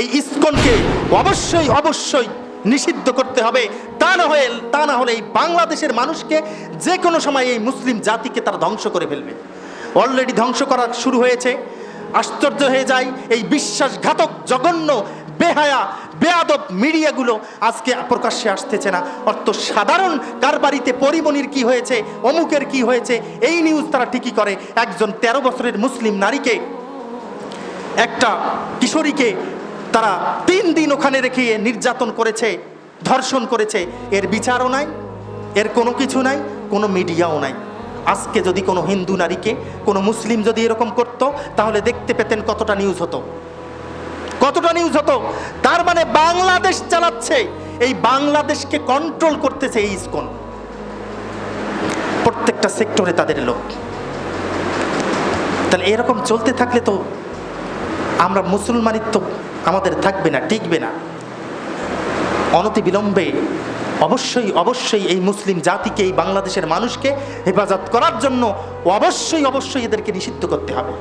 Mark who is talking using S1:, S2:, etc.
S1: এই ইস্কনকে অবশ্যই অবশ্যই নিষিদ্ধ করতে হবে। তা না হলে তা না হলে এই বাংলাদেশের মানুষকে যে কোনো সময় এই মুসলিম জাতিকে তারা ধ্বংস করে ফেলবে। অলরেডি ধ্বংস করা শুরু হয়েছে। আশ্চর্য হয়ে যায় এই বিশ্বাসঘাতক, জঘন্য, বেহায়া, বেয়াদব মিডিয়াগুলো আজকে প্রকাশ্যে আসতেছে না। অর্থ সাধারণ কার বাড়িতে পরিমণির কি হয়েছে, অমুকের কি হয়েছে, এই নিউজ তারা ঠিকই করে। একজন তেরো বছরের মুসলিম নারীকে, একটা কিশোরীকে তারা তিন দিন ওখানে রেখে নির্যাতন করেছে, ধর্ষণ করেছে। এর বিচারও নাই, এর কোনো কিছু নাই, কোনো মিডিয়াও নাই। আজকে যদি কোনো হিন্দু নারীকে, কোনো মুসলিম যদি এরকম করত, তাহলে দেখতে পেতেন কতটা নিউজ হতো। কতটা নিউজ হতো? তার মানে বাংলাদেশ চালাচ্ছে, এই বাংলাদেশকে কন্ট্রোল করতেছে এই ইসকন। প্রত্যেকটা সেক্টরে তাদের লোক। তাহলে এরকম চলতে থাকলে তো আমরা মুসলমানিত্ব আমাদের থাকবে না, টিকবে না। অনতি বিলম্বে অবশ্যই অবশ্যই এই মুসলিম জাতিকে, এই বাংলাদেশের মানুষকে হেফাজত করার জন্য অবশ্যই অবশ্যই এদেরকে নিষিদ্ধ করতে হবে।